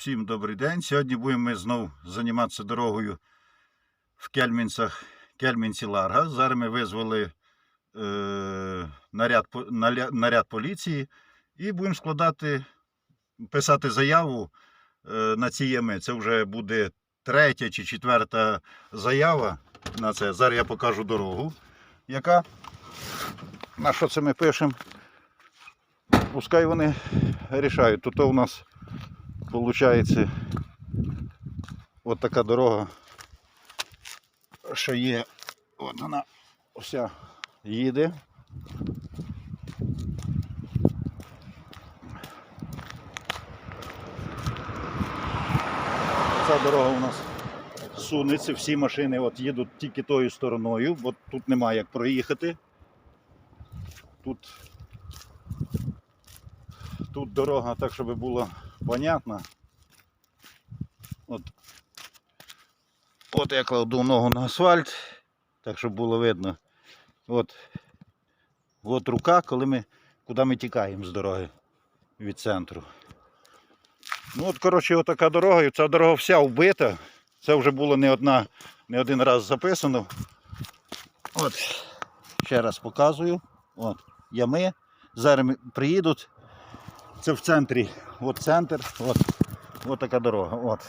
Всім добрий день. Сьогодні будемо ми знову займатися дорогою в Кельмінцях, Кельмінці Ларга. Зараз ми визвали е, наряд, наряд поліції і будемо складати, писати заяву е, на ці ями. Це вже буде третя чи четверта заява на це. Зараз я покажу дорогу, яка. На що це ми пишемо? Пускай вони рішають. Тут у нас виходить от така дорога, що є. От вона вся їде. Ця дорога у нас сунеться, всі машини от їдуть тільки тою стороною, бо тут немає як проїхати. Тут, тут дорога так, щоб було понятно. От, от я кладу ногу на асфальт, так щоб було видно. От, от рука, коли ми, куди ми тікаємо з дороги від центру. Ну от, коротше, отака дорога, і ця дорога вся вбита. Це вже було не, одна, не один раз записано. От, ще раз показую. От, ями. Зараз приїдуть. Це в центрі. От центр. От, от така дорога. От.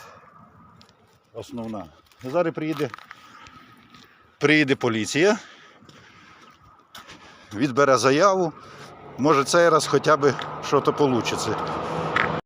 Основна. Зараз приїде, приїде поліція. Відбере заяву. Може цей раз хоча б щось вийде.